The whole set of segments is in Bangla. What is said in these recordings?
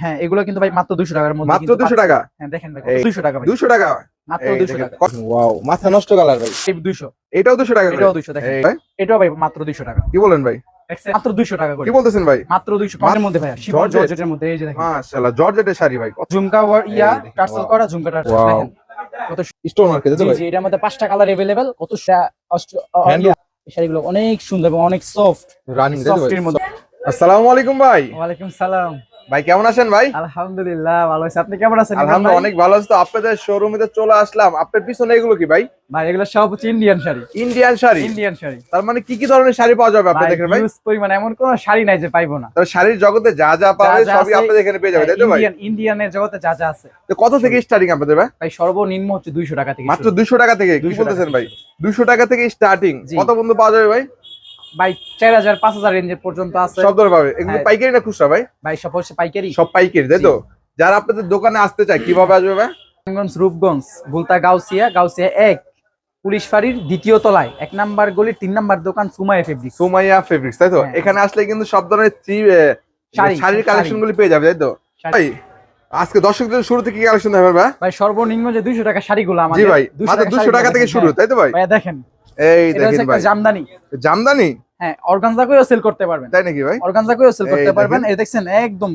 হ্যাঁ এগুলো কিন্তু ভাই মাত্র 200 টাকার মধ্যে মাত্র কিন্তু 200 পাচ্ছেন। টাকা হ্যাঁ দেখেন ভাই এই 200 টাকা ভাই 200 টাকা মাত্র এই 200 দেখেন, টাকা কত- ওয়াও মাথা নষ্ট কালার ভাই এই 200 এটাও 200 টাকা করে এটাও 200 দেখেন এই, এটাও ভাই মাত্র 200 টাকা কি বলেন ভাই দেখছেন? মাত্র 200 টাকা করে কি বলতেছেন ভাই মাত্র 200 কমের মধ্যে ভাই শিফন জর্জেট? জর্জেটের মধ্যে এই যে দেখেন মাশাআল্লাহ জর্জেটের শাড়ি ভাই কত ঝুমকা ওয়ার ইয়া এই দেখেন, টার্সেল wow. করা ঝুমকা টার্সেল Wow. দেখেন কত স্টোন মার্কেট জি ভাই জি এটার মধ্যে পাঁচটা কালার अवेलेबल কত সা- অষ্ট- আ, Hand- ইয়া, এই শাড়িগুলো অনেক সুন্দর এবং অনেক সফট রানিং সফটের মধ্যে আসসালামু আলাইকুম ভাই ওয়ালাইকুম সালাম ভাই কেমন আছেন ভাই? আলহামদুলিল্লাহ ভালো আছি। আপনি কেমন আছেন আলহামদুলিল্লাহ অনেক ভালো আছে। তো আপনাদের শোরুমে তো চলে আসলাম। আপনার পিছনে এগুলো কি ভাই? ভাই এগুলো সব হচ্ছে Indian sari. Indian sari? Indian sari. তার মানে কি কি ধরনের শাড়ি পাওয়া যাবে আপনাদের এখানে ভাই? হিউজ পরিমাণ এমন কোন শাড়ি নাই যে পাইবো না। তবে শাড়ির জগতে যা যা পাবে যা সবই আপনাদের এখানে পেয়ে যাবে তাই তো ভাই? ইন্ডিয়ান ইন্ডিয়ানের জগতে যা যা আছে। তো কত থেকে স্টার্টিং আপনাদের ভাই? ভাই সর্বনিম্ন হচ্ছে 200 টাকা থেকে মাত্র শুরু। দুশো টাকা থেকে কি 200 বলতেছেন ভাই? দুশো টাকা থেকে স্টার্টিং কত বন্ধু পাওয়া যাবে ভাই? ভাই 4000 5000 রেঞ্জের পর্যন্ত আছে। সব ধরে পাবে এগুলো হ্যাঁ। পাইকারি না খুচরা ভাই? ভাই সব হচ্ছে পাইকারি। সব পাইকারি তাই তো? যারা আপনাদের দোকানে আসতে চায় কীভাবে আসবে ভাই? রামগঞ্জ রূপগঞ্জ ভুলতা গাউসিয়া গাউসিয়া এক পুলিশ ফাঁড়ির দ্বিতীয় তলায়। এক নাম্বার গলি তিন নাম্বার দোকান সুমাই ফেব্রিক্স সোমাইয়া ফেব্রিক্স তাই তো? হ্যাঁ। এখানে আসলে কিন্তু সব ধরনের শাড়ি, শাড়ির কালেকশন গুলি পেয়ে যাবে তাই তো? ভাই আজকে দর্শকদের শুরু থেকে কালেকশন দেবে ভাই? ভাই সর্বনিম্ন যে 200 টাকা শাড়িগুলো জি আমাদের ভাই 200 মাত্র দুশো শাড়িগুলো টাকা থেকে শুরু। তাই তো ভাই? দেখেন। এই দেখেন ভাই। জামদানি। জামদানি? হ্যাঁ অর্গানজা সেল করতে পারবেন। তাই নাকি ভাই? অর্গানজা সেল করতে পারবেন। এই দেখছেন একদম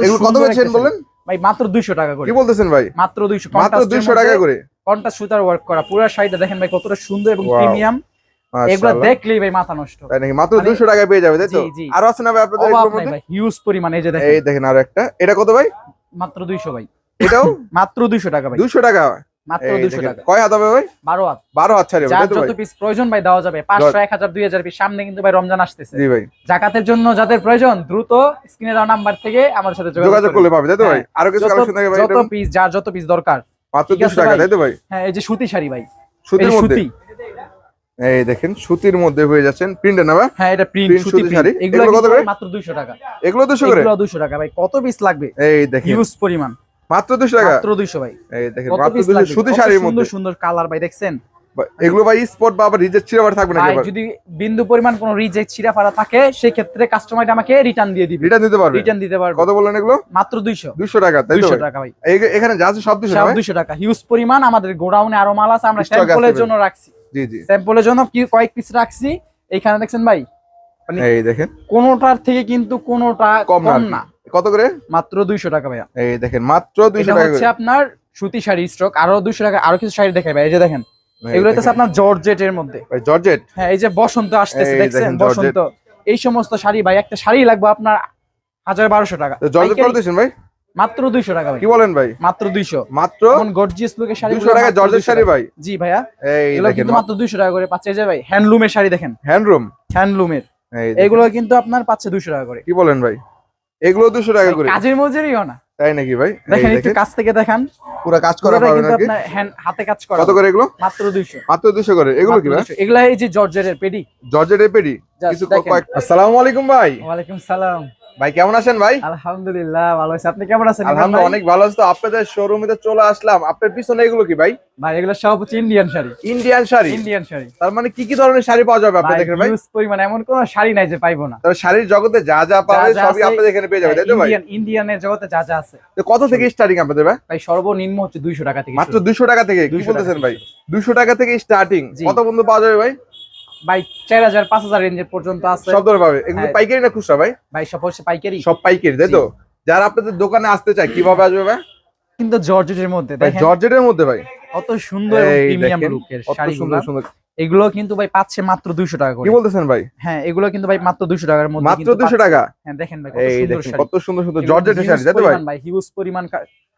এগুলো কত সুন্দর একটা বলেন? ভাই মাত্র 200 টাকা করে। কি বলতেছেন ভাই? মাত্র 200 মাত্র দুইশো টাকা করে। কন্টাস সুতার ওয়ার্ক করা। পুরো শাড়িটা দেখেন ভাই কতটা সুন্দর এবং প্রিমিয়াম এগুলো দেখলেই ভাই মাথা নষ্ট। তাই নাকি? মাত্র মানে- দুশো টাকায় পেয়ে যাবে তাই তো। আরও আছে না ভাই আপনাদের এগুলোর মধ্যে? হিউজ পরিমাণ এই যে দেখেন। এই দেখেন আরও একটা। এটা কত ভাই? মাত্র 200 ভাই। এটাও? মাত্র 200 টাকা ভাই। দুশো টাকা? মাত্র এই 200 দেখেন, টাকা। কয় হাত হবে ভাই? 12 হাত। বারো হাত ছাড়ি যার তাই তো ভাই? যত পিস প্রয়োজন ভাই দেওয়া যাবে। 500 1000 2000 পিস সামনে কিন্তু ভাই রমজান আসতেছে। জি ভাই। জাকাতের জন্য যাদের প্রয়োজন দ্রুত স্ক্রিনে দেওয়া নাম্বার থেকে আমার সাথে যোগাযোগ যোগাযোগ করলে পাবে তাই তো ভাই? হ্যাঁ। আরও কিছু কালেকশন থাকে ভাই যত পিস যার যত পিস দরকার। মাত্র ঠিক দুশো আছে টাকা তাই তো ভাই? হ্যাঁ এই যে সুতি শাড়ি ভাই। সুতির মধ্যে। এই দেখেন সুতির মধ্যে হয়ে যাচ্ছেন প্রিন্টে না ভাই? হ্যাঁ এটা প্রিন্ট সুতি শাড়ি। এগুলো এগুলো কত করে? মাত্র 200 টাকা। এগুলো দুশো করে? এগুলো 200 টাকা ভাই। কত পিস লাগবে? এই দেখেন। হিউজ পরিমাণ। মাত্র দুশো টাকা? মাত্র 200 ভাই। এই দেখেন মাত্র পিস দুশো লাগবে? সুতি শাড়ির সুন্দর মধ্যে। সুন্দর কালার ভাই দেখছেন? এগুলো ভাই স্পট বা আবার রিজেক্ট ছিল থাকবে নাকি ভাই যদি বিন্দু পরিমাণ কোনো রিজেক্ট চিঁড়াফাড়া থাকে সেই ক্ষেত্রে কাস্টমার আমাকে রিটার্ন দিয়ে দিবে। রিটার্ন দিতে পারবে? রিটার্ন দিতে পারবে। কত বললেন এগুলো? মাত্র 200 দুশো টাকা তাই তো 200 ভাই? টাকা ভাই। এখানে যা আছে সব দুশো সব 200 টাকা। হিউজ পরিমাণ আমাদের গোডাউনে আরও মাল আছে আমরা স্যাম্পলের জন্য রাখছি। জি জি। স্যাম্পলের জন্য কি কয়েক পিস রাখছি। এখানে দেখছেন ভাই? মানে এই দেখেন। কোনোটার থেকে কিন্তু কোনোটা কম না না। কত করে? মাত্র 200 টাকা ভাইয়া। এই দেখেন মাত্র দুইশো টাকা হচ্ছে আপনার সুতি শাড়ি স্টক আরও 200 টাকা আরও কিছু শাড়ি দেখাই ভাই এই যে দেখেন এগুলো হচ্ছে। আপনার জর্জেটের মধ্যে। জর্জেট? হ্যাঁ এই যে বসন্ত আসতেছে দেখছেন? বসন্ত। এই সমস্ত শাড়ি ভাই একটা শাড়ি লাগবে আপনার হাজার বারোশো টাকা। জর্জেট করে দিয়েছেন ভাই? মাত্র দুইশো টাকা ভাই। কি বলেন ভাই? মাত্র দুইশো। মাত্র গর্জিয়াস লুকের শাড়ি দুশো টাকা জর্জেট শাড়ি ভাই। জি ভাইয়া। এগুলো কিন্তু মাত্র দুইশো টাকা করে পাচ্ছে যে ভাই হ্যান্ডলুমের শাড়ি দেখেন। হ্যান্ডরুম হ্যান্ডলুমের এগুলো কিন্তু আপনার পাচ্ছে দুইশো টাকা করে। কি বলেন ভাই? এগুলো দুশো টাকা করে। কাজের মজুরিও না। তাই নাকি ভাই? দেখেন একটু কাজ কাছ থেকে দেখান। পুরো কাজ করা পারবে পাবে নাকি? হাতে কাজ করা। কত করে এগুলো? মাত্র দুইশো। মাত্র 200 করে। এগুলো কি ভাই? এগুলো এই যে জর্জেটের পেডি। জর্জেটের পেডি। কিছু। কয়েক আসসালামু আলাইকুম ভাই। ওয়া আলাইকুম সালাম। ভাই কেমন আছেন ভাই? আলহামদুলিল্লাহ ভালো আছি। আপনি কেমন আছেন আলহামদুলিল্লাহ অনেক ভালো আছে তো। আপনাদের শোরুমে তো চলে আসলাম। আপনার পিছনে এগুলো কি ভাই? ভাই এগুলো সব হচ্ছে Indian sari. Indian sari? Indian sari. তার মানে কি কি ধরনের শাড়ি পাওয়া যাবে আপনাদের এখানে ভাই? হিউজ পরিমাণ এমন কোন শাড়ি নাই যে পাইবো না। তবে শাড়ির জগতে যা যা পাবে সবই আপনাদের এখানে পেয়ে যাবে তাই তো ভাই? ইন্ডিয়ান ইন্ডিয়ানের জগতে যা যা আছে। তো কত থেকে স্টার্টিং আপনাদের ভাই? ভাই সর্বনিম্ন হচ্ছে 200 টাকা থেকে মাত্র শুরু। দুশো টাকা থেকে কি বলতেছেন ভাই? দুশো টাকা থেকে স্টার্টিং কত বন্ধু পাওয়া যাবে ভাই? ভাই 4000 5000 রেঞ্জের পর্যন্ত আছে। সব ধরে পাবে। এগুলো হ্যাঁ। পাইকারি না খুচরা ভাই? ভাই সব হচ্ছে পাইকারি। সব পাইকারি তাই তো? যারা আপনাদের দোকানে আসতে চায় কীভাবে আসবে ভাই? কিন্তু জর্জেটের মধ্যে ভাই দেখেন। জর্জেটের মধ্যে ভাই। কত সুন্দর প্রিমিয়াম লুকের শাড়িগুলো সুন্দর সুন্দর। এগুলো কিন্তু ভাই পাচ্ছে মাত্র 200 টাকা কি বলতেছেন ভাই? হ্যাঁ এগুলো কিন্তু ভাই মাত্র 200 টাকার মধ্যে মাত্র কিন্তু দুশো পাচ্ছে। টাকা হ্যাঁ দেখেন ভাই কত সুন্দর শাড়ি। সুন্দর সুন্দর জর্জেটের শাড়ি তাই তো ভাই? হিউজ পরিমাণ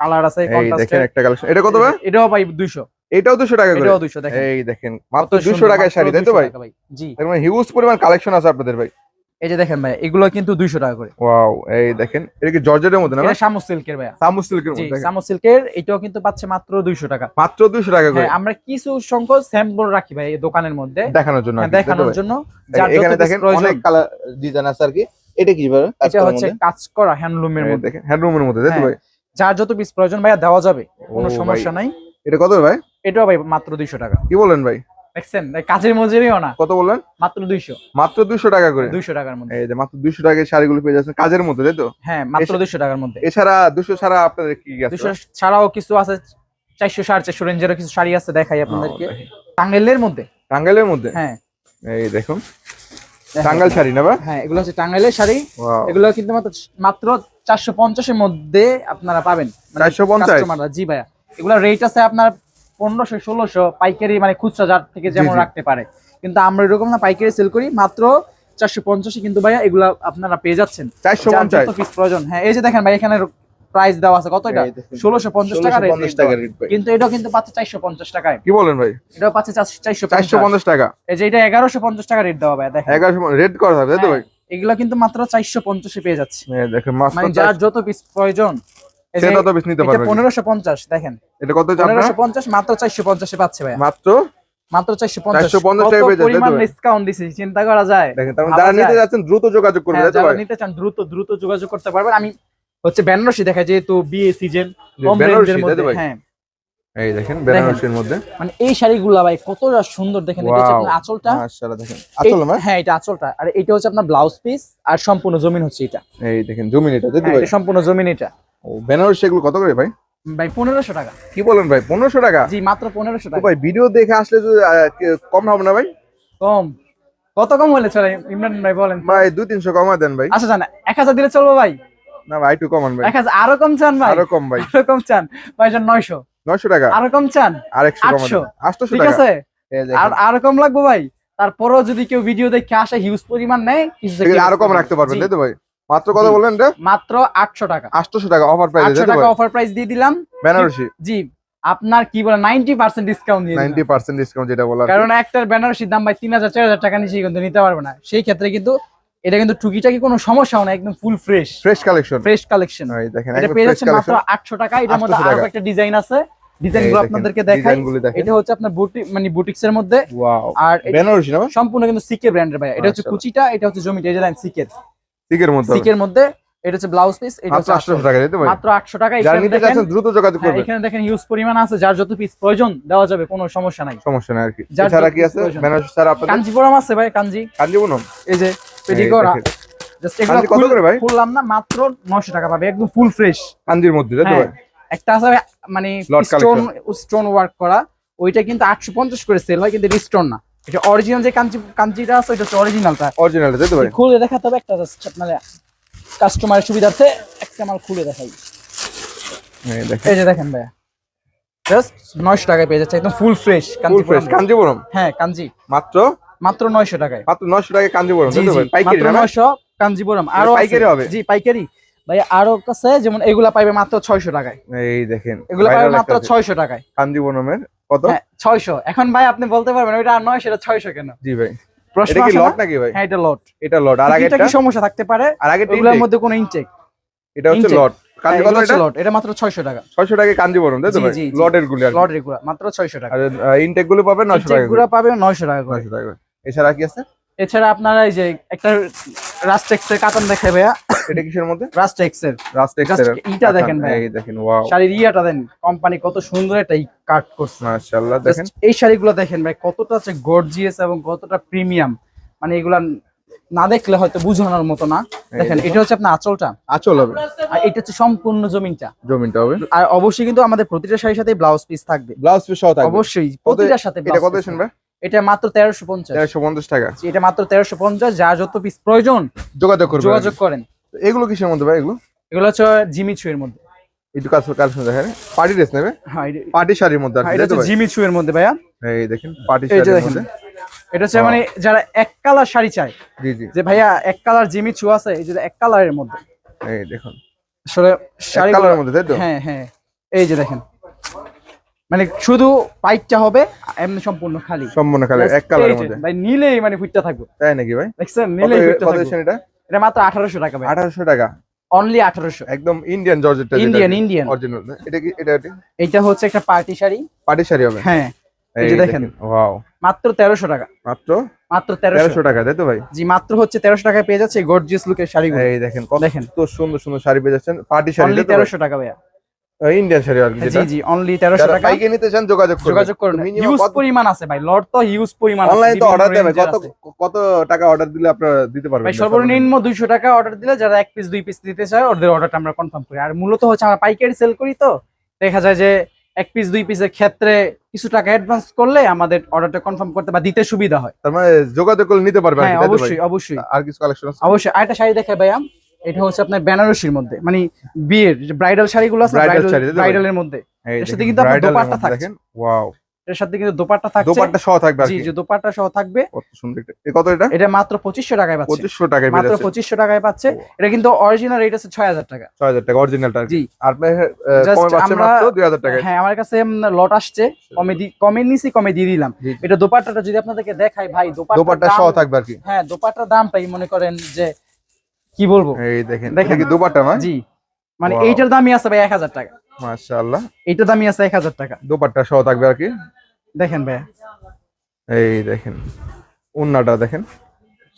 কালার আছে এই দেখেন একটা কালেকশন এটা কত ভাই? এটাও ভাই 200 এটাও দুশো টাকা করে। এটাও 200 দেখেন। এই দেখেন মাত্র কত দুশো সুন্দর, টাকায় শাড়ি তাই তো ভাই? জি। মানে হিউজ পরিমাণ কালেকশন আছে আপনাদের ভাই। এই যে দেখেন ভাই এগুলো কিন্তু 200 টাকা করে। ওয়াও এই দেখেন এটা কি জর্জেটের মধ্যে না এটা ভাই? শামু সিল্কের ভাইয়া। সামু সিল্কের মধ্যে। শামু সিল্কের এটাও কিন্তু পাচ্ছে মাত্র 200 টাকা। মাত্র দুশো টাকা করে। হ্যাঁ আমরা কিছু সংখ্যক স্যাম্পল রাখি ভাই এই দোকানের মধ্যে। দেখানোর জন্য হ্যাঁ, দেখানোর জন্য। যার এখানে দেখেন অনেক কালার ডিজাইন আছে আর কি। এটা কি ভাই? এটা হচ্ছে কাজ করা হ্যান্ডলুমের মধ্যে। দেখেন হ্যান্ডরুমের মধ্যে তাই হ্যাঁ, ভাই? যার যত পিস প্রয়োজন ভাইয়া দেওয়া যাবে। কোনো সমস্যা নাই। এটা কত ভাই? এটাও ভাই মাত্র 200 টাকা। কি বলেন ভাই? দেখছেন? কাজের মজুরিও না। কত বললেন মাত্র দুইশো। মাত্র দুশো টাকা করে? দুইশো টাকার মধ্যে। এই যে মাত্র দুশো টাকায় শাড়িগুলো পেয়ে যাচ্ছেন কাজের মধ্যে তাই তো? হ্যাঁ মাত্র দুইশো টাকার মধ্যে। এছাড়া দুশো ছাড়া আপনাদের কি কি আছে? দুশো ছাড়াও কিছু আছে চারশো সাড়ে চারশো রেঞ্জেরও কিছু শাড়ি আছে দেখাই আপনাদেরকে। টাঙ্গাইলের মধ্যে। টাঙ্গাইলের মধ্যে? হ্যাঁ। এই দেখুন। টাঙ্গাইল শাড়ি না হ্যাঁ এগুলো হচ্ছে টাঙ্গাইলের শাড়ি। এগুলো কিন্তু মাত্র মাত্র চারশো পঞ্চাশের মধ্যে আপনারা পাবেন। মানে 450? কাস্টমাররা জি ভাইয়া। এগুলো রেট আছে আপনার পনেরোশো ষোলোশো পাইকারি মানে খুচরা যার থেকে যেমন রাখতে পারে। কিন্তু আমরা এরকম না পাইকারি সেল করি মাত্র চারশো পঞ্চাশে কিন্তু ভাইয়া এগুলা আপনারা পেয়ে যাচ্ছেন। চারশো পঞ্চাশ। পিস প্রয়োজন। হ্যাঁ এই যে দেখেন ভাই এখানে প্রাইস দেওয়া আছে কত এটা? ষোলোশো পঞ্চাশ টাকা rate 150 দেওয়া। টাকা রেট কিন্তু এটাও কিন্তু পাচ্ছে চারশো পঞ্চাশ টাকায়। কি বলেন ভাই? এটাও পাচ্ছে চারশো চারশো পঞ্চাশ টাকা। এই যে এটা এগারোশো পঞ্চাশ টাকা রেট দেওয়া ভাই দেখেন। এগারোশো রেড করা থাকবে তাই তো ভাই? হ্যাঁ, এগুলো কিন্তু মাত্র চারশো পঞ্চাশে পেয়ে যাচ্ছে। এই দেখেন মানে যার যত পিস প্রয়োজন সেটা তো বেশ নিতে পনেরোশো পঞ্চাশ দেখেন। এটা কত হচ্ছে আপনার পনেরোশো পঞ্চাশ মাত্র চারশো পঞ্চাশে পাচ্ছে ভাই মাত্র? মাত্র চারশো পঞ্চাশ। 450 টাকা পেয়ে যাচ্ছে? ডিসকাউন্ট দিছি চিন্তা করা যায়। দেখেন তার মানে যারা নিতে। যাচ্ছেন দ্রুত যোগাযোগ করবেন হ্যাঁ, যারা নিতে চান দ্রুত দ্রুত যোগাযোগ করতে পারবেন। আমি হচ্ছে বেনারসি দেখাই যেহেতু বিয়ে সিজন কম রেঞ্জের মধ্যে হ্যাঁ। এই দেখেন বেনারসির মধ্যে। মানে এই শাড়িগুলা ভাই কতটা সুন্দর দেখেন এটা হচ্ছে. আপনার আঁচলটা। মাশাআল্লাহ দেখেন এই- হ্যাঁ এটা আঁচলটা। আর এটা হচ্ছে আপনার ব্লাউজ পিস আর সম্পূর্ণ জমিন হচ্ছে এটা। এই দেখেন জমিন এটা হ্যাঁ, ভাই? এটা সম্পূর্ণ জমিন এটা। ও বেনারসি এগুলো কত করে ভাই? ভাই পনেরোশো টাকা। কি বলেন ভাই পনেরোশো টাকা? জি মাত্র পনেরোশো টাকা। ভাই ভিডিও দেখে আসলে যদি কম হবে না ভাই? কম। কত কম হলে চলে? ইমরান ভাই বলেন। ভাই দুই তিনশো কমা দেন ভাই। আচ্ছা জানা এক হাজার দিলে চলবো ভাই? না ভাই একটু কমান ভাই। এক হাজার আরও কম চান ভাই? আরও কম ভাই। আরও কম চান। ভাই এটা নয়শো। নয়শো টাকা? আরও কম চান? আর একশো কমা আটশো। দেন ঠিক আছে? আর আরও কম লাগবে ভাই? তারপরেও যদি কেউ ভিডিও দেখে আসে হিউজ পরিমাণ নেয় কিছু আরও কম রাখতে পারবেন তাই তো ভাই? মাত্র কত। বললেন এটা মাত্র আটশো টাকা। আটশোশো টাকা অফার প্রাইস আটশো তাই তো টাকা অফার প্রাইস দিয়ে দিলাম। বেনারসি? জি আপনার কি বলে নাইনটি পার্সেন্ট ডিসকাউন্ট দিয়ে দিলাম। নাইনটি পার্সেন্ট ডিসকাউন্ট যেটা বলার। কারণ একটার বেনারসির দাম ভাই তিন হাজার চার হাজার টাকা নিচে কিন্তু নিতে পারবে না। সেই ক্ষেত্রে কিন্তু এটা কিন্তু টুকিটাকি কোনো সমস্যাও না একদম full fresh fresh collection fresh collection এই দেখেন এটা পেয়ে যাচ্ছেন মাত্র কালেকশন আটশো টাকা। এটার মধ্যে আরও একটা ডিজাইন আছে। ডিজাইনগুলো আপনাদেরকে দেখাই। এটা হচ্ছে আপনার বুটি মানে বুটিক্স এর মধ্যে। ওয়াও আর বেনারসি না? সম্পূর্ণ কিন্তু সিকে ব্র্যান্ডের ভাই। এটা হচ্ছে কুচিটা এটা হচ্ছে জমিটা এই যে দেখেন সিকের। সিকের মধ্যে সিকের মধ্যে এটা হচ্ছে ব্লাউজ পিস এটা হচ্ছে আটশোশো টাকা তাই তো ভাই মাত্র আটশো টাকা যারা এখানে নিতে চাচ্ছেন দ্রুত যোগাযোগ হ্যাঁ, করবেন। এখানে দেখেন হিউজ পরিমাণ আছে যার যত পিস প্রয়োজন দেওয়া যাবে কোনো সমস্যা নাই। সমস্যা নাই আর কি। কি আছে? বেনারসি ছাড়া আপনাদের কাঞ্জিপুরম আছে ভাই কাঞ্জি। কাঞ্জিবনম এই যে জাস্ট এগুলো কত করে ভাই? খুললাম না মাত্র 900 টাকা পাবে একদম ফুল ফ্রেশ কাঞ্জির মধ্যে তাই তো হ্যাঁ। ভাই? একটা আছে মানে স্টোন স্টোন ওয়ার্ক করা। ওইটা কিন্তু 850 করে সেল হয় কিন্তু স্টোন না। এটা অরিজিনাল যে কাঞ্চি কাঞ্চিটা আছে হচ্ছে অরিজিনালটা অরিজিনাল তাই তো খুলে দেখাতে হবে একটা জাস্ট আপনার কাস্টমারের সুবিধার্থে একটা মাল খুলে দেখাই। এই যে দেখেন ভাইয়া। জাস্ট 900 টাকায় পেয়ে যাচ্ছে একদম ফুল ফ্রেশ হ্যাঁ কাঞ্জি মাত্র? মাত্র 900 টাকায়। মাত্র 900 টাকা কাঞ্জিবরম জি তাই ভাই পাইকারি মাত্র না 900 কাঞ্জিপুরম আরও পাইকারি হবে? জি পাইকারি। ভাই আরও কাছে যেমন এগুলা পাইবে মাত্র 600 টাকায়। এই দেখেন এগুলো পাইবে মাত্র একটা আছে। 600 টাকায়। কাঞ্জিবরমের কত? হ্যাঁ 600 এখন ভাই আপনি বলতে পারবেন ওইটা আর নয় সেটা 600 কেন? জি ভাই। প্রশ্ন কি লট নাকি ভাই? হ্যাঁ এটা লট। এটা লট। আর এটা আগেরটা কি সমস্যা থাকতে পারে? আর আগেরটা ওগুলোর মধ্যে কোনো ইনটেক এটা হচ্ছে। লট। কাঞ্জি কত এটা? লট। এটা মাত্র 600 টাকা। 600 টাকা কাঞ্জিবরম তাই তো ভাই। লটের গুলি আর কি। লট মাত্র 600 টাকা। আর ইনটেকগুলো পাবেন 900 টাকা ইনটেকগুলো পাবে 900 টাকা করে। 900 টাকা এছাড়া কি আছে? এছাড়া আপনারা এই যে একটা রাস্টেক্স এর কাতান দেখে ভাইয়া। এটা কিসের মধ্যে? রাস্টেক্স এর। রাস্ট Just ইটা দেখেন ভাই। এই দেখেন ওয়াও শাড়ির ইয়াটা দেন কোম্পানি কত সুন্দর একটা কাট করছে। মাশাআল্লাহ দেখেন। এই শাড়িগুলো দেখেন ভাই কতটা হচ্ছে গর্জিয়াস এবং কতটা প্রিমিয়াম মানে এগুলা না দেখলে হয়তো বুঝানোর মতো না। দেখেন এটা হচ্ছে আপনার আঁচলটা। আচল হবে। আর এটা হচ্ছে সম্পূর্ণ জমিনটা। জমিনটা হবে। আর অবশ্যই কিন্তু আমাদের প্রতিটা শাড়ির সাথে ব্লাউজ পিস থাকবে। ব্লাউজ পিস সহ থাকবে। অবশ্যই প্রতিটার সাথে এটা কত। ভাই? এটা মাত্র তেরোশো পঞ্চাশ। 150 টাকা। এটা মাত্র তেরোশো পঞ্চাশ যার যত পিস প্রয়োজন যোগাযোগ করবেন। যোগাযোগ করেন। এগুলো কিসের মধ্যে ভাই এগুলো? এগুলো হচ্ছে জিমি ছুয়ের মধ্যে। একটু কাজ কালেকশন দেখেন। পার্টি ড্রেস নেবে? হ্যাঁ পার্টি শাড়ির মধ্যে হ্যাঁ, এটা হচ্ছে ভাই? জিমি ছুয়ের মধ্যে ভাইয়া। এই দেখেন পার্টি শাড়ির মধ্যে। এটা হচ্ছে মানে যারা এক কালার শাড়ি চায় জি জি। যে ভাইয়া এক কালার জিমি ছু আছে এই যে এক কালারের মধ্যে। এই দেখুন। আসলে শাড়ি কালারের মধ্যে তাই তো? হ্যাঁ হ্যাঁ। এই যে দেখেন। মানে শুধু পাইপটা হবে এমনি সম্পূর্ণ খালি। সম্পূর্ণ Just এক কালারের মধ্যে। ভাই নিলেই মানে ফুটতে থাকবে। তাই নাকি ভাই? দেখছেন? নিলেই ফুটতে থাকবে। এটা এটা মাত্র আঠারোশো টাকা ভাই। 1800 টাকা? অনলি আঠারোশো। একদম ইন্ডিয়ান জর্জেটটা ইন্ডিয়ান ইন্ডিয়ান অরিজিনাল এটা কি এটা এইটা হচ্ছে একটা পার্টি শাড়ি। পার্টি শাড়ি হবে? হ্যাঁ এই যে দেখেন। ওয়াও মাত্র তেরোশো টাকা। মাত্র? মাত্র তেরোশো। 1300 টাকা তাই তো ভাই? জি মাত্র হচ্ছে তেরোশো টাকায় পেয়ে যাচ্ছে গর্জিয়াস লুকের শাড়িগুলো। এই দেখেন কত সুন্দর সুন্দর শাড়ি পেয়ে যাচ্ছেন পার্টি শাড়ি অনলি তাই তো ভাই? তেরোশো টাকা ভাইয়া। ইন্ডিয়ান শাড়ি আর জি জি অনলি তেরোশো যারা টাকা। পাইকে নিতে চান যোগাযোগ করবেন যোগাযোগ করুন। হিউজ পরিমাণ আছে ভাই লট তো হিউজ পরিমাণ অনলাইনে তো অর্ডার দেবে। কত কত টাকা অর্ডার দিলে আপনারা দিতে পারবেন? ভাই সর্বনিম্ন দুইশো টাকা অর্ডার দিলে যারা এক পিস দুই পিস দিতে চায় ওদের অর্ডারটা আমরা কনফার্ম করি। আর মূলত হচ্ছে আমরা পাইকারি সেল করি তো। দেখা যায় যে এক পিস দুই পিসের ক্ষেত্রে কিছু টাকা অ্যাডভান্স করলে আমাদের অর্ডারটা কনফার্ম করতে বা দিতে সুবিধা হয়। তার মানে যোগাযোগ করলে নিতে পারবে হ্যাঁ ভাই? অবশ্যই অবশ্যই। আর কিছু কালেকশন আছে? অবশ্যই। আরেকটা শাড়ি দেখে ভাইয়া। এটা হচ্ছে আপনার বেনারসির মধ্যে মানে বিয়ের যে ব্রাইডাল শাড়িগুলো আছে ব্রাইডালের মধ্যে। এর সাথে কিন্তু আপনার দোপাট্টা থাকছে। ওয়াও এর সাথে কিন্তু দোপাট্টা থাকছে। দোপাট্টা সহ থাকবে আর জি দোপাট্টা সহ থাকবে। কত সুন্দর একটা এ কত এটা? এটা মাত্র পঁচিশশো টাকায় পাচ্ছে। 2500 টাকায় মাত্র যাচ্ছে পঁচিশশো টাকায় পাচ্ছে। এটা কিন্তু অরিজিনাল রেট আছে ছয় হাজার টাকা। 6000 টাকা অরিজিনালটা জি। আর Just কমে পাচ্ছে মাত্র 2000 টাকায়। হ্যাঁ আমার কাছে লট আসছে। কমে দি কমে নিছি কমে দিয়ে দিলাম। জি, জি। এটা দোপাট্টাটা যদি আপনাদেরকে দেখাই ভাই দোপাট্টা সহ থাকবে আর কি। হ্যাঁ দোপাট্টার দাম পাই মনে করেন যে কি বলব? এই দেখেন দেখেন। দোপাট্টা না জি। মানে এইটার দামই আছে ভাই এক হাজার টাকা। মাশাআল্লাহ। এইটার দামই আছে এক হাজার টাকা। দোপাট্টা সহ থাকবে আর কি? দেখেন ভাই। এই দেখেন উন্নাটা দেখেন।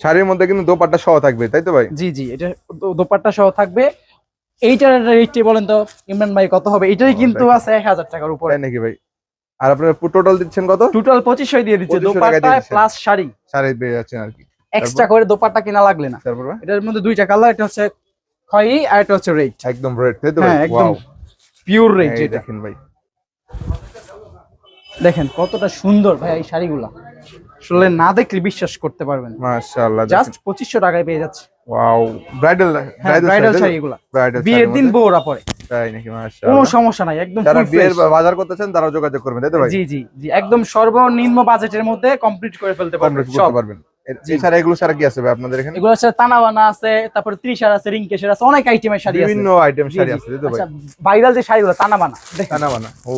শাড়ির মধ্যে কিন্তু দোপাট্টা সহ থাকবে তাই তো ভাই? জি জি এটা দোপাট্টা সহ থাকবে। এইটার রেটটি বলেন তো ইমরান ভাই কত হবে? এটাই কিন্তু আছে এক হাজার টাকার উপরে। নাকি ভাই? আর আপনার টোটাল দিচ্ছেন কত? টোটাল পঁচিশশো দিয়ে দিচ্ছে 2500 দোপাট্টা প্লাস শাড়ি। শাড়ি পেয়ে যাচ্ছেন আর কি। এক্সট্রা করে দোপাট্টা কিনা লাগলে না। এটার মধ্যে দুইটা কালার এটা হচ্ছে খয়েরি আর এটা হচ্ছে রেড একদম রেড তাই তো হ্যাঁ একদম পিওর রেড এই যেটা। দেখেন ভাই। দেখেন কতটা সুন্দর ভাই এই শাড়িগুলা। আসলে না দেখলে বিশ্বাস করতে পারবেন মাশাআল্লাহ জাস্ট পঁচিশশো টাকায় পেয়ে যাচ্ছে। ওয়াও ব্রাইডাল ব্রাইডাল শাড়িগুলা। ব্রাইডাল বিয়ের দিন বউরা পরে। তাই নাকি? মাশাআল্লাহ। কোনো সমস্যা নাই একদম যারা বিয়ের। বাজার করতেছেন তারা যোগাযোগ করবেন তাই তো ভাই? জি জি জি একদম সর্বনিম্ন বাজেটের মধ্যে কমপ্লিট করে ফেলতে পারবেন সব। পারবেন। এছাড়া এগুলো ছাড়া কি আছে ভাই আপনাদের এখানে? এগুলো হচ্ছে তানাবানা আছে তারপরে ত্রিশার আছে রিংকেশের আছে অনেক আইটেমের শাড়ি আছে। বিভিন্ন আইটেম শাড়ি আছে তো ভাই। আচ্ছা ভাইরাল যে শাড়িগুলো তানাবানা দেখেন। ও।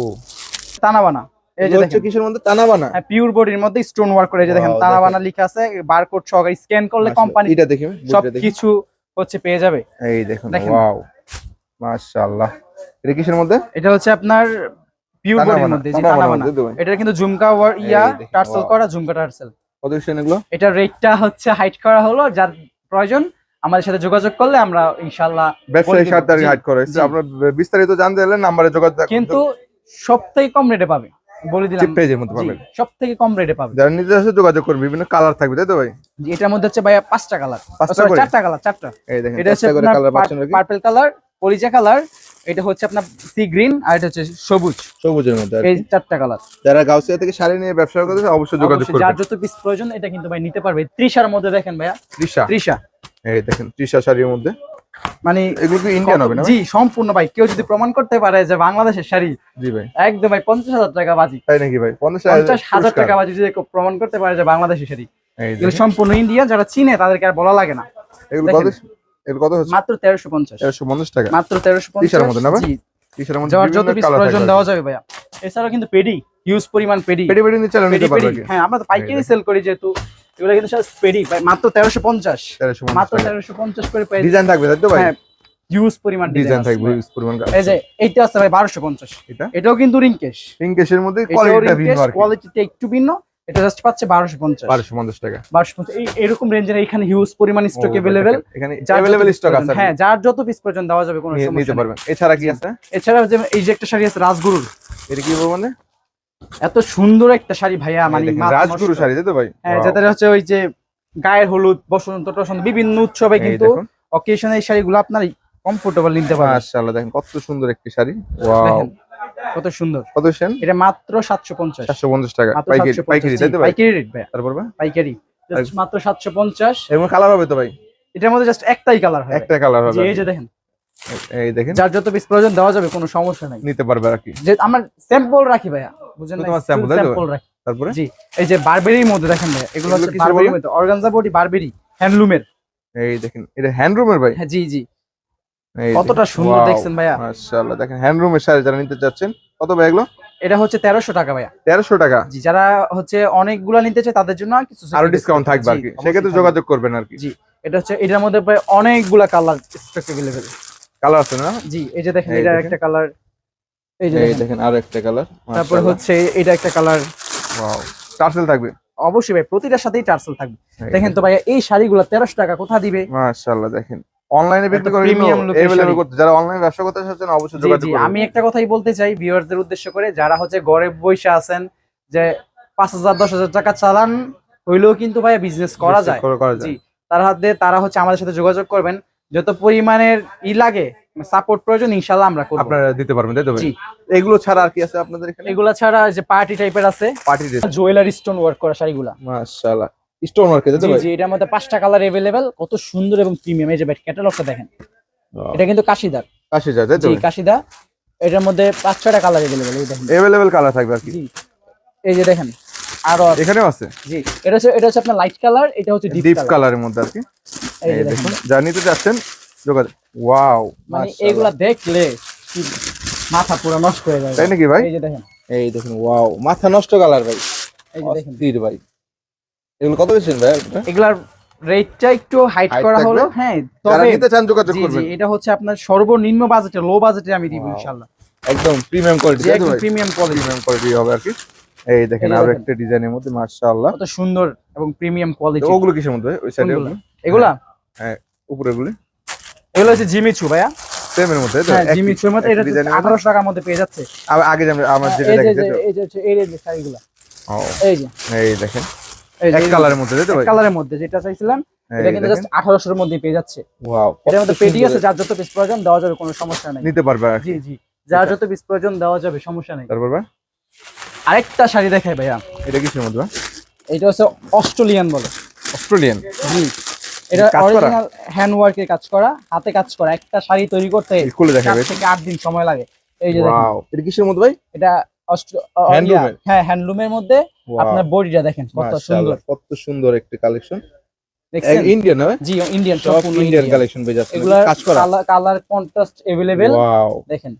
তানাবানা এই যে দেখেন। কিসের মধ্যে? টানা হ্যাঁ পিওর বডির মধ্যে স্টোন ওয়ার্ক করে এই যে দেখেন তানাবানা লেখা আছে বারকোড সহকারে স্ক্যান করলে কোম্পানি এটা দেখি সব কিছু হচ্ছে পেয়ে যাবে। এই দেখুন দেখেন। ওয়াও মাশাআল্লাহ। এটা কিসের মধ্যে? এটা হচ্ছে আপনার পিওর বডির মধ্যে তানাবানা। এটা কিন্তু ঝুমকা ওয়ার ইয়া টার্সেল করা ঝুমকা টার্সেল। কত এগুলো? এটা রেটটা হচ্ছে হাইট করা হলো যার প্রয়োজন আমাদের সাথে যোগাযোগ করলে আমরা ইনশাআল্লাহ ব্যবসায়ী জি, হাইড করে আপনার বিস্তারিত জানতে হলে নাম্বারে যোগাযোগ কিন্তু সব থেকে কম রেটে পাবে বলে দিলাম। পেজের মধ্যে পাবেন। সব থেকে কম রেটে পাবে। যারা নিজের সাথে যোগাযোগ করবে বিভিন্ন কালার থাকবে তাই তো ভাই? এটার মধ্যে হচ্ছে ভাইয়া পাঁচটা কালার পাঁচটা করে? চারটা কালার চারটা। এই দেখেন এটা হচ্ছে পার্পল কালার কলিজা কালার এটা হচ্ছে আপনার সি গ্রিন আর এটা হচ্ছে সবুজ। সবুজের মধ্যে এই। চারটা কালার যারা গাউসিয়া থেকে শাড়ি নিয়ে ব্যবসা করতে চায়, অবশ্যই যোগাযোগ অবশ্যই যার যত পিস প্রয়োজন এটা কিন্তু ভাই নিতে পারবে। ত্রিশার মধ্যে দেখেন ভাইয়া। তৃষা? ত্রিশা এই দেখেন তৃষা শাড়ির মধ্যে। মানে এগুলো কি ইন্ডিয়ান হবে না জি সম্পূর্ণ ভাই। কেউ যদি প্রমাণ করতে পারে যে বাংলাদেশের শাড়ি জি ভাই। একদম ভাই পঞ্চাশ হাজার টাকা বাজি। তাই নাকি ভাই? পঞ্চাশ পঞ্চাশ হাজার পুরস্কার। টাকা বাজি যদি কেউ প্রমাণ করতে পারে যে বাংলাদেশের শাড়ি। এই এগুলো সম্পূর্ণ ইন্ডিয়া যারা চিনে তাদেরকে আর বলা লাগে না। এগুলো এগুলো কত হচ্ছে? মাত্র তেরোশো পঞ্চাশ। তেরোশো পঞ্চাশ টাকা। মাত্র তেরোশো ত্রিশার মধ্যে না ভাই? তৃষার মধ্যে যত পিস প্রয়োজন দেওয়া যাবে ভাইয়া। এছাড়াও কিন্তু পেডি হিউজ পরিমাণ পেডি। নিয়ে পেডি নিতে পারবে হ্যাঁ আমরা তো পাইকারি সেল করি যেহেতু এগুলো কিন্তু সব পেডি। মাত্র তেরোশো পঞ্চাশ। তেরোশো মাত্র তেরোশো পঞ্চাশ করে পেয়ে ডিজাইন থাকবে তাই তো ভাই? হ্যাঁ হিউজ পরিমাণ ডিজাইন থাকবে পরিমাণ এই যে এইটা আছে ভাই বারোশো পঞ্চাশ। এটা? এটাও কিন্তু রিংকেশ পিঙ্কেশের মধ্যে কোয়ালিটিটা ভিন্ন আর কোয়ালিটিটা একটু ভিন্ন। এটা জাস্ট পাচ্ছে বারোশো পঞ্চাশ। বারোশো পঞ্চাশ টাকা। বারোশো পঞ্চাশ। এই এরকম রেঞ্জের এখানে হিউজ পরিমাণ স্টক দেখেন, এখানে অ্যাভেলেবল স্টক আছে হ্যাঁ যার যত পিস প্রয়োজন দেওয়া যাবে কোনো সমস্যা নিতে পারবেন। এছাড়া কি আছে? এছাড়া যে এই যে একটা শাড়ি আছে রাজগুরুর। এটা কি বলব মানে? এত সুন্দর একটা শাড়ি ভাইয়া মানে রাজগুরু শাড়ি তাই তো ভাই? হ্যাঁ. যাদের হচ্ছে ওই যে গায়ের হলুদ বসন্ত টসন্ত বিভিন্ন উৎসবে কিন্তু অকেশনে এই শাড়িগুলো আপনার কমফোর্টেবল নিতে পারবেন। মাশাআল্লাহ দেখেন কত সুন্দর একটি শাড়ি। ওয়াও কত সুন্দর। কত সেন? এটা মাত্র সাতশো পঞ্চাশ। 750 টাকা। পাইকারি পাইকারি তাই তো ভাই? পাইকারি রেট ভাইয়া। তারপর ভাই? পাইকারি। Just মাত্র সাতশো পঞ্চাশ। কালার হবে তো ভাই? এটার মধ্যে জাস্ট একটাই কালার হয় একটা কালার হবে। এই যে দেখেন। এই দেখেন। যার যত পিস প্রয়োজন দেওয়া যাবে কোনো সমস্যা নাই। নিতে পারবে আর কি। যে আমার স্যাম্পল রাখি ভাইয়া বুঝেন sample, স্যাম্পল রাখি। তারপরে? জি এই যে বারবেরির মধ্যে দেখেন ভাইয়া এগুলো হচ্ছে বারবেরির মধ্যে। অর্গানজা বডি বারবেরি হ্যান্ডলুমের এই দেখেন এটা হ্যান্ডরুমের ভাই? হ্যাঁ জি জি। কতটা দেখেন। সুন্দর Wow, দেখছেন ভাইয়া মাশাআল্লাহ দেখেন হ্যান্ডরুমের শাড়ি যারা নিতে চাচ্ছেন কত ভাই এগুলো এটা হচ্ছে তেরোশো টাকা ভাইয়া 1300 টাকা জি যারা হচ্ছে অনেকগুলা নিতে চায় তাদের জন্য কিছু আরো ডিসকাউন্ট থাকবে আর জি, কি অবশ্যই সেক্ষেত্রে থাকবে। যোগাযোগ করবেন আর কি জি এটা হচ্ছে এটার মধ্যে প্রায় অনেকগুলা কালার স্টক अवेलेबल কালার আছে না জি এই যে দেখেন এই এটা দেখেন। একটা কালার এই যে এই দেখেন। দেখেন আরো একটা কালার তারপর হচ্ছে এটা একটা কালার ওয়াও টার্সেল থাকবে অবশ্যই ভাই প্রতিটার সাথেই টার্সেল থাকবে এই দেখেন তো ভাইয়া এই শাড়িগুলো তেরোশো টাকা কোথা দিবে মাশাআল্লাহ দেখেন অনলাইনে বিক্রি করে। করতে যারা অনলাইনে ব্যবসা করতে চাচ্ছেন অবশ্যই যোগাযোগ জি আমি একটা কথাই বলতে চাই ভিউয়ারদের উদ্দেশ্য করে যারা হচ্ছে ঘরে বসে আছেন যে পাঁচ হাজার দশ হাজার টাকা চালান হইলেও কিন্তু ভাই বিজনেস করা যায়। জি তার হাতে তারা হচ্ছে আমাদের সাথে যোগাযোগ করবেন। যত পরিমাণের ই লাগে সাপোর্ট প্রয়োজন ইনশাল্লাহ আমরা করব। আপনারা দিতে পারবেন তাই তো ভাই? এগুলো ছাড়া আর কি আছে আপনাদের এখানে? এগুলা ছাড়া যে পার্টি টাইপের আছে পার্টি জুয়েলারি স্টোন ওয়ার্ক করা শাড়িগুলা। মাশাআল্লাহ। স্টোন তাই ভাই? জি এটার মধ্যে পাঁচটা কালার এভেলেবেল কত সুন্দর এবং প্রিমিয়াম এই যে ক্যাটালগটা দেখেন। এটা কিন্তু কাশিদার। কাশি যায় তাই তো জি কাশিদা। এটার মধ্যে পাঁচ ছয়টা কালার এভেলেবেল এই দেখেন। এভেলেবল কালার থাকবে আর কি। জি। এই যে দেখেন আরও এখানেও আছে? জি এটা হচ্ছে এটা হচ্ছে আপনার লাইট কালার এটা হচ্ছে ডিপ ডিপ কালার কালারের মধ্যে আর কি? এই দেখেন। যা নিতে যোগাযোগ ওয়াও মানে এগুলা দেখলে মাথা পুরো নষ্ট হয়ে যাবে। তাই নাকি ভাই? এই যে দেখেন। এই দেখুন ওয়াও মাথা নষ্ট কালার ভাই। এই যে দেখেন। অস্থির ভাই। এগুলো কত দিচ্ছেন ভাই? এগুলার রেটটা একটু হাইট করা হলো হ্যাঁ তবে নিতে চান যোগাযোগ করবেন। এটা হচ্ছে আপনার সর্বনিম্ন বাজেটে লো বাজেটে আমি দিব ইনশাআল্লাহ। একদম প্রিমিয়াম কোয়ালিটি একদম প্রিমিয়াম কোয়ালিটি প্রিমিয়াম কোয়ালিটি হবে আর কি। এই দেখেন আরও একটা ডিজাইনের মধ্যে মাশাআল্লাহ। কত সুন্দর এবং প্রিমিয়াম কোয়ালিটি ওগুলো কিসের মধ্যে ওই সাইডে? এগুলা? উপরে গুলি। এগুলো হচ্ছে জিমিচু ভাইয়া। সেমের মধ্যে তো? হ্যাঁ জিমিচুর মধ্যে। এটা ডিজাইনের মধ্যে? আঠারোশো টাকার মধ্যে পেয়ে যাচ্ছে। আগে আমরা আমার যেটা এই যে? এই যে এই যে শাড়িগুলা। ও, এই যে। এই দেখেন। এক কালারের মধ্যে তাই তো ভাই? কালারের মধ্যে যেটা চাইছিলাম এটা কিন্তু জাস্ট আঠারোশোর মধ্যে পেয়ে যাচ্ছে। ওয়াও এটার মধ্যে পেটি আছে যার যত পিস প্রয়োজন দেওয়া যাবে কোনো সমস্যা নেই। নিতে পারবে জি জি যার যত পিস প্রয়োজন দেওয়া যাবে সমস্যা নেই। তারপর ভাই? আরেকটা শাড়ি দেখাই ভাইয়া। এটা কিসের মধ্যে এটা হচ্ছে অস্ট্রেলিয়ান বলে। অস্ট্রেলিয়ান? জি। এটা অরিজিনাল হ্যান্ড ওয়ার্কের কাজ করা হাতে কাজ করা একটা শাড়ি তৈরি করতে খুলে দেখা থেকে আট দিন সময় লাগে। এই যে ওয়াও। এটা কিসের মধ্যে ভাই? এটা হ্যাঁ হ্যান্ডলুমের মধ্যে আপনার বডিটা দেখেন কত সুন্দর। কত সুন্দর একটা কালেকশন দেখছেন? ইন্ডিয়ান জি ইন্ডিয়ান সম্পূর্ণ ইন্ডিয়ান ইন্ডিয়ান কালেকশন পেয়ে যাচ্ছে কাজ করা? কালার কালার কন্ট্রাস্ট এভেলেবেল দেখেন।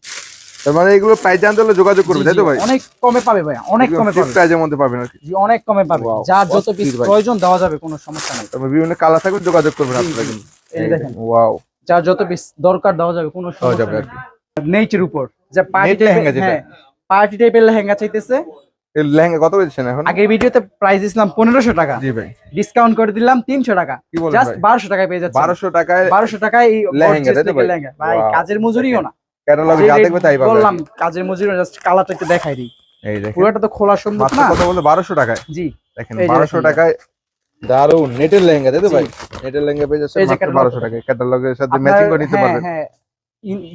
তার মানে এগুলো প্রাইস জানতে হলে যোগাযোগ করবে তাই তো ভাই? অনেক কমে পাবে ভাই অনেক কমে পাবে। প্রাইজের মধ্যে পাবেন আর কি। জি অনেক কমে পাবে। যত পিস। প্রয়োজন দেওয়া যাবে কোনো সমস্যা নেই। তারপর বিভিন্ন কালার থাকবে যোগাযোগ করবেন আপনারা কিন্তু। এই দেখেন। ওয়াও যার যত পিস দরকার দেওয়া যাবে কোনো সমস্যা নেই। নেটের উপর। যে পার্টি Net লেহেঙ্গা যেটা? পার্টি টাইপের লেহেঙ্গা চাইতেছে। লেহেঙ্গা কত পেয়েছেন এখন? আগের ভিডিওতে প্রাইস দিছিলাম পনেরোশো টাকা। জি ভাই। ডিসকাউন্ট করে দিলাম তিনশো টাকা। কি বলেন জাস্ট ভাই? বারোশো টাকায় পেয়ে যাচ্ছে বারোশো টাকায় বারোশো টাকায় এই লেহেঙ্গা? লেহেঙ্গা। ভাই কাজের মজুরিও না। ক্যাটালগ যে দেখবে তাই পাবে। বললাম কাজের মজুরি জাস্ট কালারটা একটু দেখাই দিই। এই দেখেন। পুরোটা তো খোলা সম্ভব না। কত বলতে বারোশো টাকায়? জি। দেখেন এই যে বারোশো দেখেন। টাকায় দারুণ নেটের লেহেঙ্গা তো ভাই? নেটের লেহেঙ্গা পেয়ে যাচ্ছে এই যে মাত্র catalog। বারোশো টাকায়। ক্যাটালগের সাথে ম্যাচিং করে নিতে হ্যাঁ, পারবেন। হ্যাঁ।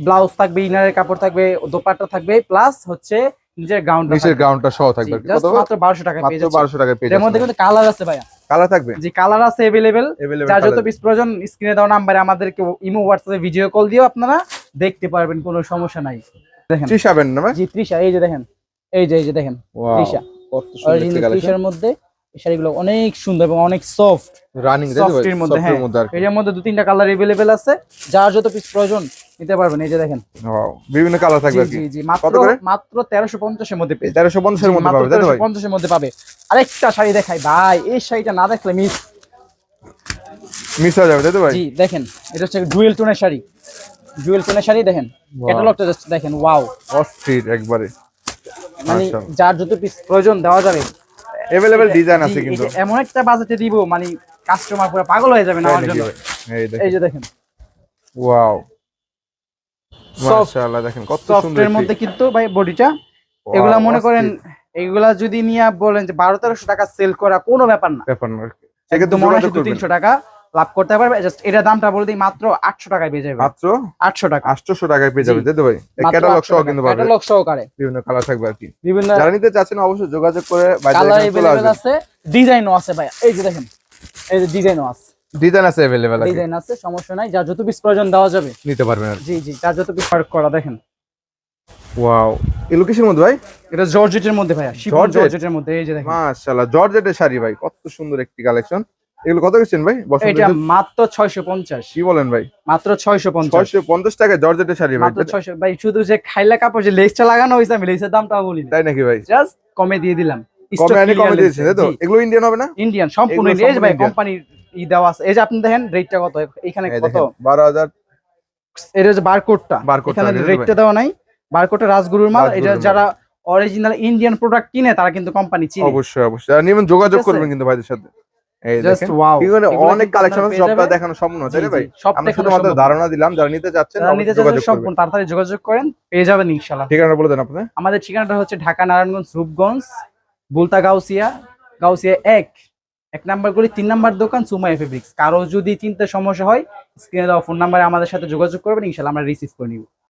ব্লাউজ থাকবে ইনারের কাপড় থাকবে দোপাট্টা থাকবে প্লাস হচ্ছে নিজের গাউন নিচের গ্রাউন্ডটা সহ থাকবে। কত? মাত্র বারোশো টাকা পেয়ে যাচ্ছে। বারোশো টাকায় পেয়ে যাচ্ছে এর মধ্যে কিন্তু কালার আছে ভাইয়া। কালার থাকবে? যে কালার আছে Available যার যত। পিস প্রয়োজন স্ক্রিনে দেওয়া নাম্বারে আমাদেরকে ইমো হোয়াটসঅ্যাপে ভিডিও কল দিয়েও আপনারা দেখতে পারবেন কোনো সমস্যা নাই। দেখেন। ত্রিশাবেন না ভাই? জি তৃষা এই যে দেখেন। এই যে এই যে দেখেন। তৃষা। কত সুন্দর তৃষার মধ্যে শাড়িগুলো অনেক সুন্দর এবং অনেক সফট রানিং এর মধ্যে, এর হ্যাঁ। মধ্যে এটার মধ্যে দু তিনটা কালার এভেলেবেল আছে। যার যত পিস প্রয়োজন নিতে পারবেন এই যে দেখেন। বিভিন্ন কালার থাকবে জি জি মাত্র মাত্র তেরোশো পঞ্চাশের মধ্যে পেয়ে তেরোশো পঞ্চাশের মধ্যে পাবে পঞ্চাশের মধ্যে পাবে। আরেকটা শাড়ি দেখাই ভাই এই শাড়িটা না দেখলে মিস মিস হয়ে যাবে তাই তো ভাই? জি দেখেন এটা হচ্ছে ডুয়েল টোনের শাড়ি। ডুয়েল টোনের শাড়ি দেখেন ক্যাটালগটা জাস্ট দেখেন ওয়াও অস্থির একবারে। মানে যার যত পিস প্রয়োজন দেওয়া যাবে। এভেলেবেল ডিজাইন আছে কিন্তু। এমন একটা বাজেটে দিব মানে কাস্টমার পুরো পাগল হয়ে যাবে না আমার জন্য। এই যে দেখেন। ওয়াও মাশাআল্লাহ দেখেন কত সুন্দর সফটের মধ্যে কিন্তু ভাই বডিটা এগুলা মনে করেন এগুলা যদি নিয়ে বলেন যে বারো তেরোশো টাকা সেল করা কোনো ব্যাপার না। ব্যাপার না সেক্ষেত্রে একদম মনে হয় দু করবেন। তিনশো টাকা। লাভ করতে পারবে। জাস্ট এটা দামটা বলে দিই মাত্র আটশো টাকায় পেয়ে যাবে। মাত্র আটশো টাকা। আটশোশো টাকায় পেয়ে যাবে তো ভাই? ক্যাটালগ সহ কিন্তু পাবে। ক্যাটালগ সহকারে। বিভিন্ন কালার থাকবে আর কি। বিভিন্ন যারা নিতে চাচ্ছেন অবশ্যই যোগাযোগ করে কালার এভেলেবেল আছে। ডিজাইনও আছে ভাই। এই যে দেখেন এই যে ডিজাইনও আছে। ডিজাইন আছে আর কি। ডিজাইন আছে সমস্যা নাই। যার যত পিস প্রয়োজন দেওয়া যাবে। নিতে পারবেন আর জি জি যার যত পিস পার্ক করা দেখেন। ওয়াও এই লোকেশনের মধ্যে ভাই? এটা জর্জেটের মধ্যে শিফন জর্জেটের মধ্যে এই যে দেখেন। মাশাআল্লাহ জর্জেটের শাড়ি ভাই কত সুন্দর একটি কালেকশন এগুলো কত গেছেন ভাই? এটা মাত্র ছয়শো পঞ্চাশ। কি বলেন ভাই? মাত্র ছয়শো পঞ্চাশ। ছয়শো পঞ্চাশ টাকায় জর্জেটের শাড়ি ভাই। মাত্র ছয়শো ভাই শুধু যে খাইলা কাপড় যে লেসটা লাগানো হয়েছে আমি লেসের দামটাও বলি তাই নাকি ভাই? জাস্ট কমে দিয়ে দিলাম। কমে আনি কমে দিয়েছেন তাই তো? এগুলো ইন্ডিয়ান হবে না? ইন্ডিয়ান সম্পূর্ণ ভাই কোম্পানির ই দেওয়া আছে। এই যে আপনি দেখেন রেটটা কত? এখানে কত? দেখেন বারো হাজার। এটা যে বারকোডটা এখানে রেটটা দেওয়া নাই। বারকোডটা রাজগুরুর মাল। এটা যারা অরিজিনাল ইন্ডিয়ান প্রোডাক্ট কিনে তারা কিন্তু কোম্পানি চিনে। অবশ্যই অবশ্যই। আর নিবেন যোগাযোগ করবেন কিন্তু ভাইদের সাথে। জাস্ট ওয়াও কি অনেক কালেকশন আছে সবটা দেখানো সম্ভব নয় তাই ভাই? আমরা শুধুমাত্র ধারণা দিলাম যারা নিতে চাচ্ছেন নিতে চাচ্ছেন যোগাযোগ তাড়াতাড়ি যোগাযোগ করেন পেয়ে যাবেন ইনশাল্লাহ ঠিকানা বলে দেন আপনি আমাদের ঠিকানাটা হচ্ছে ঢাকা নারায়ণগঞ্জ রূপগঞ্জ বুলতা গাউসিয়া গাউসিয়া এক। এক নাম্বার করে তিন নাম্বার দোকান সুমা ফেব্রিক্স কারও যদি চিন্তা সমস্যা হয় স্ক্রিনে দেওয়া ফোন নাম্বারে আমাদের সাথে যোগাযোগ করবেন ইনশাল্লাহ আমরা রিসিভ করে নিব।